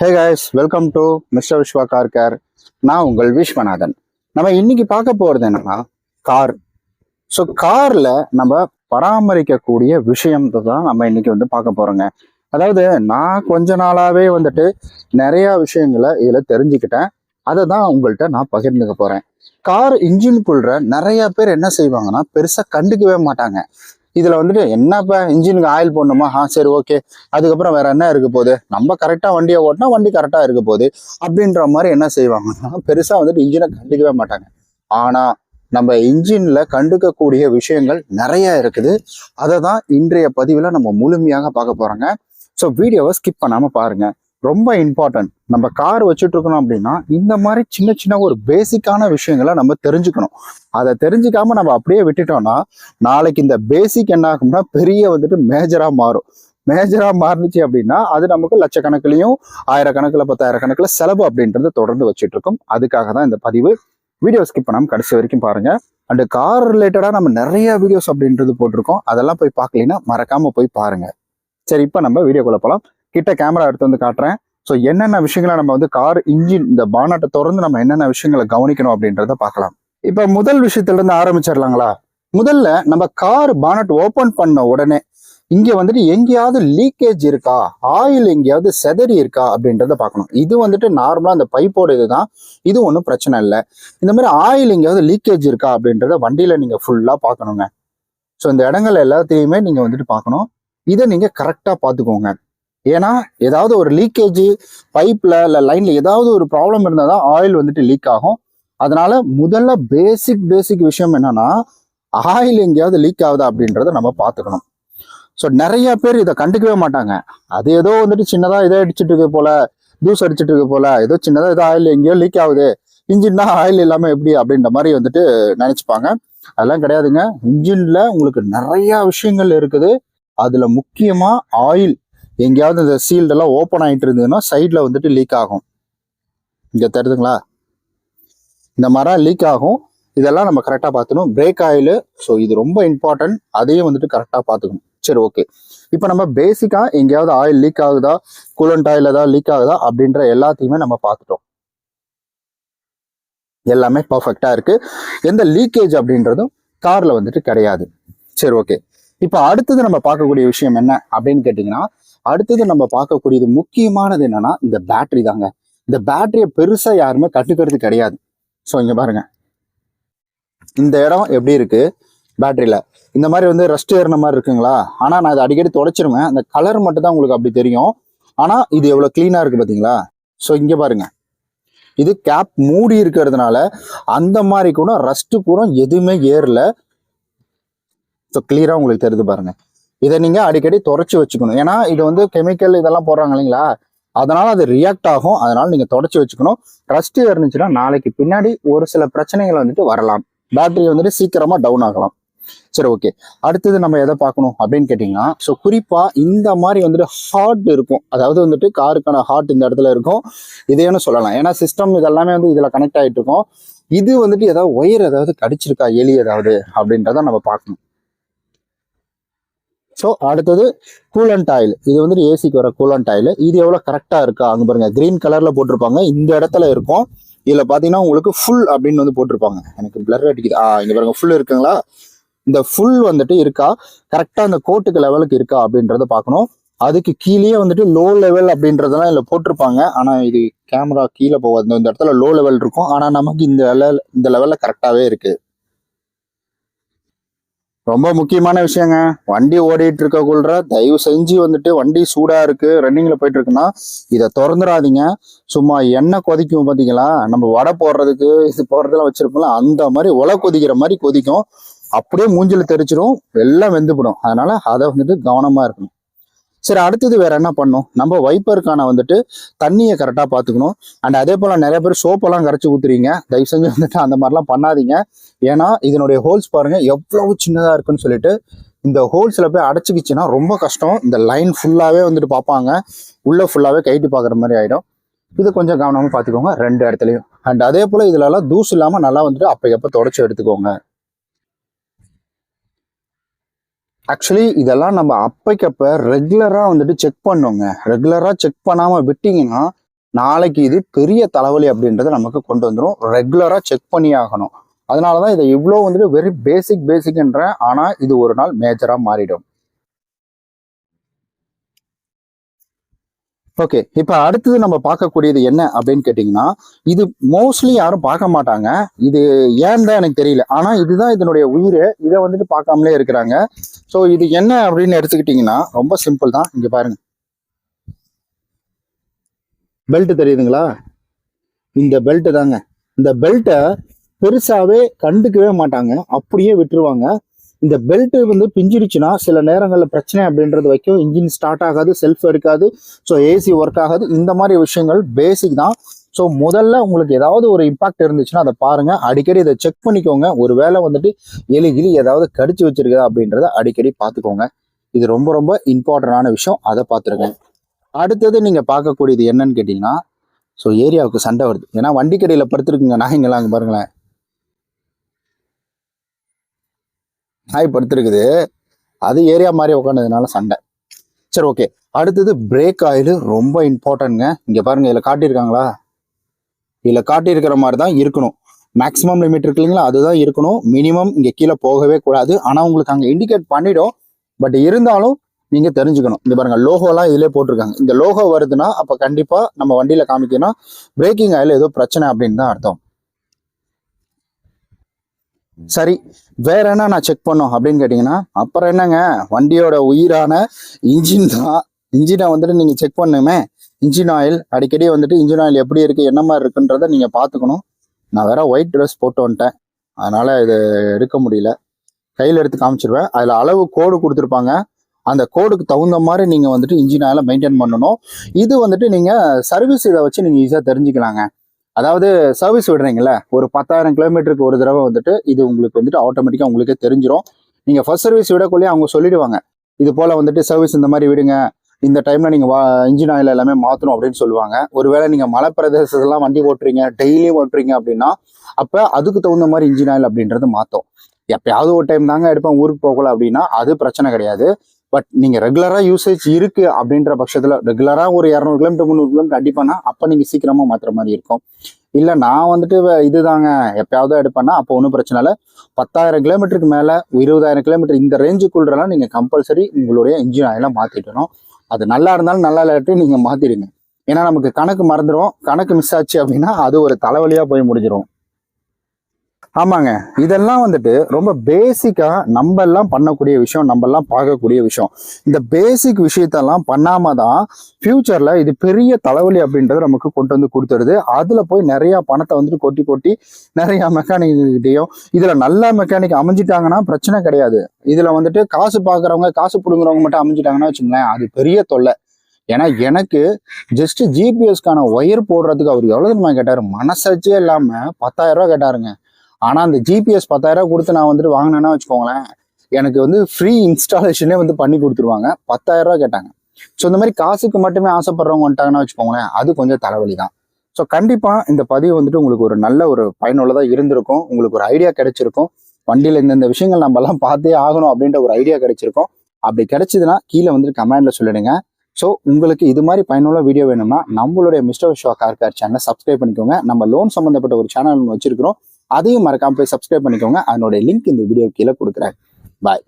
Hey guys welcome to mister Viswa car care நான் உங்கள் விஸ்வநாதன். நம்ம இன்னைக்கு பார்க்க போறது என்னன்னா கார் ஸோ கார்ல நம்ம பராமரிக்கக்கூடிய விஷயம் தான் நம்ம இன்னைக்கு வந்து பார்க்க போறோங்க. அதாவது நான் கொஞ்ச நாளாவே வந்துட்டு நிறைய விஷயங்களை இதில் தெரிஞ்சுக்கிட்டேன். அதை தான் உங்கள்கிட்ட நான் பகிர்ந்துக்க போறேன். கார் இன்ஜினுக்குள்ள நிறைய பேர் என்ன செய்வாங்கன்னா பெருசா கண்டுக்கவே மாட்டாங்க. இதில் வந்துட்டு என்னப்பா இன்ஜினுக்கு ஆயில் போடணுமா? ஆ சரி ஓகே அதுக்கப்புறம் வேற என்ன இருக்க போகுது? நம்ம கரெக்டாக வண்டியை ஓட்டினா வண்டி கரெக்டாக இருக்க போகுது. அப்படின்ற மாதிரி என்ன செய்வாங்கன்னா பெருசாக வந்துட்டு இன்ஜினை கண்டுக்கவே மாட்டாங்க. ஆனால் நம்ம இன்ஜின்ல கண்டுக்கக்கூடிய விஷயங்கள் நிறைய இருக்குது. அதை தான் இன்றைய பதிவில் நம்ம முழுமையாக பார்க்க போகிறோங்க ஸோ வீடியோவை ஸ்கிப் பண்ணாமல் பாருங்கள் ரொம்ப இம்பார்ட்டன்ட் நம்ம கார் வச்சுட்டு இருக்கணும் அப்படின்னா இந்த மாதிரி சின்ன சின்ன ஒரு பேசிக்கான விஷயங்களை நம்ம தெரிஞ்சுக்கணும். அதை தெரிஞ்சுக்காம நம்ம அப்படியே விட்டுட்டோம்னா நாளைக்கு இந்த பேசிக் என்ன ஆகும்னா பெரிய வந்துட்டு மேஜரா மாறும். மேஜரா மாறுனுச்சு அப்படின்னா அது நமக்கு லட்சக்கணக்கிலையும் ஆயிரக்கணக்கில் பத்தாயிரக்கணக்கில் செலவு அப்படின்றது தொடர்ந்து வச்சுட்டு இருக்கும் அதுக்காக தான் இந்த பதிவு. வீடியோ ஸ்கிப் பண்ணாமல் கடைசி வரைக்கும் பாருங்க. அண்டு கார் ரிலேட்டடாக நம்ம நிறைய வீடியோஸ் அப்படின்றது போட்டிருக்கோம். அதெல்லாம் போய் பார்க்கலைன்னா மறக்காம போய் பாருங்க. சரி இப்போ நம்ம வீடியோக்குள்ள போகலாம் கிட்ட கேமரா எடுத்து வந்து காட்டுறேன். ஸோ என்னென்ன விஷயங்களை நம்ம வந்து கார் இன்ஜின் இந்த பானட்டை திறந்து நம்ம என்னென்ன விஷயங்களை கவனிக்கணும் அப்படின்றத பார்க்கலாம். இப்போ முதல் விஷயத்துலேருந்து ஆரம்பிச்சிடலாங்களா? முதல்ல நம்ம கார் பானட் ஓப்பன் பண்ண உடனே இங்கே வந்துட்டு எங்கேயாவது லீக்கேஜ் இருக்கா? ஆயில் எங்கேயாவது செதறி இருக்கா? அப்படின்றத பார்க்கணும். இது வந்துட்டு நார்மலாக அந்த பைப்போட இதுதான். இது ஒன்றும் பிரச்சனை இல்லை. இந்த மாதிரி ஆயில் எங்கேயாவது லீக்கேஜ் இருக்கா? அப்படின்றத வண்டியில் நீங்கள் ஃபுல்லாக பார்க்கணுங்க. ஸோ இந்த இடங்கள் எல்லாத்தையுமே நீங்கள் வந்துட்டு பார்க்கணும். இதை நீங்கள் கரெக்டாக பார்த்துக்கோங்க. ஏன்னா ஏதாவது ஒரு லீக்கேஜ் பைப்ல இல்லை லைன்ல ஏதாவது ஒரு ப்ராப்ளம் இருந்தால் தான் ஆயில் வந்துட்டு லீக் ஆகும். அதனால முதல்ல பேசிக் பேசிக் விஷயம் என்னன்னா ஆயில் எங்கேயாவது லீக் ஆகுதா அப்படின்றத நம்ம பார்த்துக்கணும். ஸோ நிறைய பேர் இதை கண்டுக்கவே மாட்டாங்க. அது ஏதோ வந்துட்டு சின்னதாக இதை அடிச்சுட்டு இருக்கு போல தூசு அடிச்சுட்டு இருக்கு போல ஏதோ சின்னதாக ஏதோ ஆயில் எங்கேயோ லீக் ஆகுது. இன்ஜின்னா ஆயில் இல்லாமல் எப்படி அப்படின்ற மாதிரி வந்துட்டு நினைச்சுப்பாங்க. அதெல்லாம் கிடையாதுங்க. இன்ஜின்ல உங்களுக்கு நிறைய விஷயங்கள் இருக்குது. அதுல முக்கியமா ஆயில் எங்கேயாவது இந்த சீல்டெல்லாம் ஓப்பன் ஆகிட்டு இருந்ததுன்னா சைடில் வந்துட்டு லீக் ஆகும். இங்கே தருதுங்களா? இந்த மரம் லீக் ஆகும். இதெல்லாம் நம்ம கரெக்டாக பார்த்துக்கணும். பிரேக் ஆயிலு ஸோ இது ரொம்ப இம்பார்ட்டன்ட் அதையும் வந்துட்டு கரெக்டாக பார்த்துக்கணும். சரி ஓகே இப்போ நம்ம பேசிக்காக எங்கேயாவது ஆயில் லீக் ஆகுதா? கூலண்ட் ஆயில் ஏதாவது லீக் ஆகுதா? அப்படின்ற எல்லாத்தையுமே நம்ம பார்த்துட்டோம். எல்லாமே பர்ஃபெக்டாக இருக்குது எந்த லீக்கேஜ் அப்படின்றதும் காரில் வந்துட்டு கிடையாது. சரி ஓகே இப்போ அடுத்தது நம்ம பார்க்கக்கூடிய விஷயம் என்ன அப்படின்னு கேட்டிங்கன்னா அடுத்தது நம்ம பார்க்கக்கூடியது முக்கியமானது என்னன்னா இந்த பேட்டரி தாங்க. இந்த பேட்டரியை பெருசா யாருமே கட்டுக்கிறது கிடையாது. ஸோ இங்க பாருங்க. இந்த இடம் எப்படி இருக்கு? பேட்டரியில இந்த மாதிரி வந்து ரஸ்ட் ஏறின மாதிரி இருக்குங்களா? ஆனா நான் இதை அடிக்கடி தொடச்சிருவேன் அந்த கலர் மட்டும் தான் உங்களுக்கு அப்படி தெரியும். ஆனா இது எவ்வளவு கிளீனா இருக்கு பாத்தீங்களா? ஸோ இங்க பாருங்க. இது கேப் மூடி இருக்கிறதுனால அந்த மாதிரி கூட ரஸ்ட் கூட எதுவுமே ஏறல. ஸோ கிளியரா உங்களுக்கு தெரியுது பாருங்க. இதை நீங்கள் அடிக்கடி தொடச்சி வச்சுக்கணும். ஏன்னா இது வந்து கெமிக்கல் இதெல்லாம் போடுறாங்க இல்லைங்களா? அதனால அது ரியாக்ட் ஆகும். அதனால நீங்கள் தொடச்சி வச்சுக்கணும். ரஸ்ட் இருந்துச்சுன்னா நாளைக்கு பின்னாடி ஒரு சில பிரச்சனைகள் வந்துட்டு வரலாம். பேட்டரி வந்துட்டு சீக்கிரமாக டவுன் ஆகலாம். சரி ஓகே அடுத்தது நம்ம எதை பார்க்கணும் அப்படின்னு கேட்டிங்கன்னா ஸோ குறிப்பாக இந்த மாதிரி வந்துட்டு ஹார்ட் இருக்கும். அதாவது வந்துட்டு காருக்கான ஹார்ட் இந்த இடத்துல இருக்கும். இதேன்னு சொல்லலாம். ஏன்னா சிஸ்டம் இதெல்லாமே வந்து இதில் கனெக்ட் ஆகிட்டு இருக்கும். இது வந்துட்டு ஏதாவது ஒயர் ஏதாவது கடிச்சிருக்கா? எலி ஏதாவது? அப்படின்றத நம்ம பார்க்கணும். ஸோ அடுத்தது கூலண்ட் ஆயில் இது வந்துட்டு ஏசிக்கு வர கூலண்ட் ஆயில் இது எவ்வளோ கரெக்டாக இருக்கா? அங்கே பாருங்கள் க்ரீன் கலரில் போட்டிருப்பாங்க. இந்த இடத்துல இருக்கும். இதில் பார்த்தீங்கன்னா உங்களுக்கு ஃபுல் அப்படின்னு வந்து போட்டிருப்பாங்க. எனக்கு பிளர் அடிக்குது. ஆ இங்கே பாருங்க ஃபுல் இருக்குங்களா? இந்த ஃபுல் வந்துட்டு இருக்கா? கரெக்டாக அந்த கோட்டுக்கு லெவலுக்கு இருக்கா அப்படின்றத பார்க்கணும். அதுக்கு கீழேயே வந்துட்டு லோ லெவல் அப்படின்றதெல்லாம் இதில் போட்டிருப்பாங்க. ஆனால் இது கேமரா கீழே போகாது. இந்த- இந்த இடத்துல லோ லெவல் இருக்கும். ஆனால் நமக்கு இந்த லெவல் இந்த லெவலில் கரெக்டாகவே இருக்குது ரொம்ப முக்கியமான விஷயங்க. வண்டி ஓடிட்டு இருக்கக்குள்ள தயவு செஞ்சு வந்துட்டு வண்டி சூடா இருக்கு ரன்னிங்ல போயிட்டு இருக்குன்னா இதை திறந்துடாதீங்க சும்மா எண்ணெய் கொதிக்கும் பாத்தீங்களா? நம்ம வடை போடுறதுக்கு இது போடுறதெல்லாம் வச்சிருப்போம்ல அந்த மாதிரி உலை கொதிக்கிற மாதிரி கொதிக்கும். அப்படியே மூஞ்சில தெரிச்சிடும் எல்லாம் வெந்துவிடும் அதனால அதை வந்துட்டு கவனமா இருக்கணும். சரி அடுத்தது வேற என்ன பண்ணும் நம்ம வைப்பருக்கான வந்துட்டு தண்ணியை கரெக்டாக பார்த்துக்கணும். அண்ட் அதே போல் நிறைய பேர் சோப்பெல்லாம் கரைச்சி ஊத்துறீங்க. தயவு செஞ்சு வந்துட்டு அந்த மாதிரிலாம் பண்ணாதீங்க. ஏன்னா இதனுடைய ஹோல்ஸ் பாருங்க எவ்வளவு சின்னதாக இருக்குன்னு சொல்லிட்டு இந்த ஹோல்ஸில் போய் அடைச்சிக்கிச்சுன்னா ரொம்ப கஷ்டம். இந்த லைன் ஃபுல்லாகவே வந்துட்டு பார்ப்பாங்க. உள்ளே ஃபுல்லாகவே கைட்டு பார்க்குற மாதிரி ஆகிடும் இது கொஞ்சம் கவனமாக பார்த்துக்கோங்க ரெண்டு இடத்துலையும். அண்ட் அதே போல் இதுலலாம் தூசு இல்லாமல் நல்லா வந்துட்டு அப்பக்கப்ப தொடச்சி எடுத்துக்கோங்க. ஆக்சுவலி இதெல்லாம் நம்ம அப்பைக்கப்ப ரெகுலராக வந்துட்டு செக் பண்ணோங்க. ரெகுலராக செக் பண்ணாமல் விட்டீங்கன்னா நாளைக்கு இது பெரிய தலைவலி அப்படின்றத நமக்கு கொண்டு வந்துடும் ரெகுலராக செக் பண்ணி ஆகணும். அதனால தான் இதை இவ்வளோ வந்துட்டு வெரி பேசிக் பேசிக்ன்ற ஆனால் இது ஒரு நாள் மேஜராக மாறிடும். ஓகே இப்போ அடுத்தது நம்ம பார்க்கக்கூடியது என்ன அப்படின்னு கேட்டிங்கன்னா இது மோஸ்ட்லி யாரும் பார்க்க மாட்டாங்க. இது ஏன் தான் எனக்கு தெரியல. ஆனால் இதுதான் இதனுடைய உயிர். இதை வந்துட்டு பார்க்காமலே இருக்கிறாங்க. ஸோ இது என்ன அப்படின்னு எடுத்துக்கிட்டிங்கன்னா ரொம்ப சிம்பிள் தான். இங்கே பாருங்க. பெல்ட் தெரியுதுங்களா? இந்த பெல்ட்டு தாங்க. இந்த பெல்ட்டை பெருசாகவே கண்டுக்கவே மாட்டாங்க. அப்படியே விட்டுருவாங்க. இந்த பெல்ட் வந்து பிஞ்சிருச்சுன்னா சில நேரங்களில் பிரச்சனை அப்படின்றது வைக்கும். இன்ஜின் ஸ்டார்ட் ஆகாது செல்ஃப் இருக்காது ஸோ ஏசி ஒர்க் ஆகாது. இந்த மாதிரி விஷயங்கள் பேசிக் தான். ஸோ முதல்ல உங்களுக்கு ஏதாவது ஒரு இம்பாக்ட் இருந்துச்சுன்னா அதை பாருங்க. அடிக்கடி இதை செக் பண்ணிக்கோங்க. ஒரு வேளை வந்துட்டு எலி கிளி ஏதாவது கடிச்சு வச்சிருக்குதா அப்படின்றத அடிக்கடி பார்த்துக்கோங்க. இது ரொம்ப ரொம்ப இம்பார்ட்டண்டான விஷயம். அதை பார்த்துருங்க. அடுத்தது நீங்கள் பார்க்கக்கூடியது என்னன்னு கேட்டிங்கன்னா ஸோ ஏரியாவுக்கு சண்டை வருது. ஏன்னா வண்டி கடையில் படுத்துருக்குங்க நாய்ங்களாம் அங்கே பாருங்களேன். நாய் படுத்துருக்குது அது ஏரியா மாதிரி உட்காந்ததுனால சண்டை. சரி ஓகே அடுத்தது பிரேக் ஆயில் ரொம்ப இம்பார்ட்டன்ட்ங்க இங்கே பாருங்க இதில் காட்டியிருக்காங்களா? இதில் காட்டியிருக்கிற மாதிரி தான் இருக்கணும். மேக்ஸிமம் லிமிட் இருக்கு இல்லைங்களா? அதுதான் இருக்கணும். மினிமம் இங்கே கீழே போகவே கூடாது. ஆனால் உங்களுக்கு அங்கே இண்டிகேட் பண்ணிடும். பட் இருந்தாலும் நீங்கள் தெரிஞ்சுக்கணும். இந்த பாருங்கள் லோகோலாம் இதிலே போட்டிருக்காங்க. இந்த லோகோ வருதுன்னா அப்போ கண்டிப்பாக நம்ம வண்டியில் காமிக்கணும் பிரேக்கிங் ஆயில் ஏதோ பிரச்சனை அப்படின்னு தான் அர்த்தம். சரி வேற என்ன நான் செக் பண்ணோம் அப்படின்னு கேட்டிங்கன்னா அப்புறம் என்னங்க? வண்டியோட உயிரான இன்ஜின் தான். இன்ஜினை வந்துட்டு நீங்கள் செக் பண்ணுமே இன்ஜின் ஆயில் அடிக்கடி வந்துட்டு இன்ஜின் ஆயில் எப்படி இருக்கு என்ன மாதிரி இருக்குன்றத நீங்கள் பார்த்துக்கணும். நான் வேற ஒயிட் ட்ரெஸ் போட்டு வந்துட்டேன். அதனால இது எடுக்க முடியல. கையில் எடுத்து காமிச்சிருவேன். அதில் அளவு கோடு கொடுத்துருப்பாங்க. அந்த கோடுக்கு தகுந்த மாதிரி நீங்கள் வந்துட்டு இன்ஜின் ஆயிலை மெயின்டைன் பண்ணணும். இது வந்துட்டு நீங்கள் சர்வீஸ் இதை வச்சு நீங்கள் ஈஸியாக தெரிஞ்சுக்கலாங்க. அதாவது சர்வீஸ் விடுறீங்கல்ல ஒரு பத்தாயிரம் கிலோமீட்டருக்கு ஒரு தடவை வந்துட்டு இது உங்களுக்கு வந்துட்டு ஆட்டோமேட்டிக்காக உங்களுக்கே தெரிஞ்சிடும் நீங்கள் ஃபர்ஸ்ட் சர்வீஸ் விடக்குள்ளேயே அவங்க சொல்லிடுவாங்க. இது போல் வந்துட்டு சர்வீஸ் இந்த மாதிரி விடுங்க இந்த டைமில் நீங்கள் வா இன்ஜின் ஆயில் எல்லாமே மாற்றணும் அப்படின்னு சொல்லுவாங்க. ஒருவேளை நீங்கள் மலை வண்டி ஓட்டுறீங்க டெய்லியும் ஓட்டுறீங்க அப்படின்னா அப்போ அதுக்கு தகுந்த மாதிரி இன்ஜின் ஆயில் அப்படின்றது மாற்றும் எப்பயாவது ஒரு டைம் தாங்க எடுப்பேன் ஊருக்கு போகல அப்படின்னா அது பிரச்சனை கிடையாது. பட் நீங்கள் ரெகுலராக யூசேஜ் இருக்குது அப்படின்ற பட்சத்தில் ரெகுலராக ஒரு இரநூறு கிலோமீட்டர் முந்நூறு கிலோமீட்டர் அடிப்பேன்னா அப்போ நீங்கள் சீக்கிரமாக மாற்றுற மாதிரி இருக்கும். இல்லை நான் வந்துட்டு வே- இதுதாங்க. எப்பயாவது எடுப்பேன்னா அப்போ ஒன்றும் பிரச்சனை இல்லை. பத்தாயிரம் கிலோமீட்டருக்கு மேலே இருபதாயிரம் கிலோமீட்டர் இந்த ரேஞ்சுக்குள்ளலாம் நீங்கள் கம்பல்சரி உங்களுடைய இன்ஜின் ஆயிலாம் மாற்றிட்டணும் அது நல்லா இருந்தாலும் நல்லா இல்லாட்டி நீங்கள் மாற்றிடுங்க ஏன்னா நமக்கு கணக்கு மறந்துடும் கணக்கு மிஸ் ஆச்சு அப்படின்னா அது ஒரு தலைவலியாக போய் முடிஞ்சிடும் ஆமாங்க. இதெல்லாம் வந்துட்டு ரொம்ப பேசிக்கா நம்ம எல்லாம் பண்ணக்கூடிய விஷயம் நம்ம எல்லாம் பார்க்கக்கூடிய விஷயம். இந்த பேசிக் விஷயத்தெல்லாம் பண்ணாம தான் ஃபியூச்சர்ல இது பெரிய தலைவலி அப்படின்றது நமக்கு கொண்டு வந்து கொடுத்துருது. அதுல போய் நிறைய பணத்தை வந்துட்டு கொட்டி கொட்டி நிறைய மெக்கானிக்கிட்டையும் இதுல நல்ல மெக்கானிக் அமைஞ்சிட்டாங்கன்னா பிரச்சனை கிடையாது. இதுல வந்துட்டு காசு பார்க்குறவங்க காசு பிடுங்குறவங்க மட்டும் அமைஞ்சிட்டாங்கன்னா வச்சுங்களேன் அது பெரிய தொல்லை. ஏன்னா எனக்கு ஜஸ்ட் ஜிபிஎஸ்க்கான ஒயர் போடுறதுக்கு அவர் எவ்வளவு தெரியுமா கேட்டாரு? மனசாட்சியே இல்லாம பத்தாயிரம் ரூபாய் கேட்டாருங்க. ஆனா அந்த ஜிபிஎஸ் பத்தாயிரம் கொடுத்து நான் வந்துட்டு வாங்கினேன்னா வச்சுக்கோங்களேன் எனக்கு வந்து ஃப்ரீ இன்ஸ்டாலேஷனே வந்து பண்ணி கொடுத்துருவாங்க. பத்தாயிரம் கேட்டாங்க. ஸோ இந்த மாதிரி காசுக்கு மட்டுமே ஆசைப்படுறவங்க வந்துட்டாங்கன்னா வச்சுக்கோங்களேன் அது கொஞ்சம் தலைவலி தான் ஸோ கண்டிப்பாக இந்த பதிவு வந்துட்டு உங்களுக்கு ஒரு நல்ல ஒரு பயனுள்ளதாக இருந்திருக்கும். உங்களுக்கு ஒரு ஐடியா கிடைச்சிருக்கும். வண்டியில் இந்தந்த விஷயங்கள் நம்மலாம் பார்த்தே ஆகணும் அப்படின்ற ஒரு ஐடியா கிடைச்சிருக்கும். அப்படி கிடைச்சதுன்னா கீழே வந்துட்டு கமெண்ட்ல சொல்லிடுங்க. ஸோ உங்களுக்கு இது மாதிரி பயனுள்ள வீடியோ வேணும்னா நம்மளுடைய மிஸ்டர் ஷோ கார் சேனலை சப்ஸ்கிரைப் பண்ணிக்கோங்க. நம்ம லோன் சம்மந்தப்பட்ட ஒரு சேனல் வச்சிருக்கிறோம். அதையும் மறக்காம போய் சப்ஸ்கிரைப் பண்ணிக்கோங்க. அதனுடைய லிங்க் இந்த வீடியோ கீழே கொடுக்குறேன். பாய்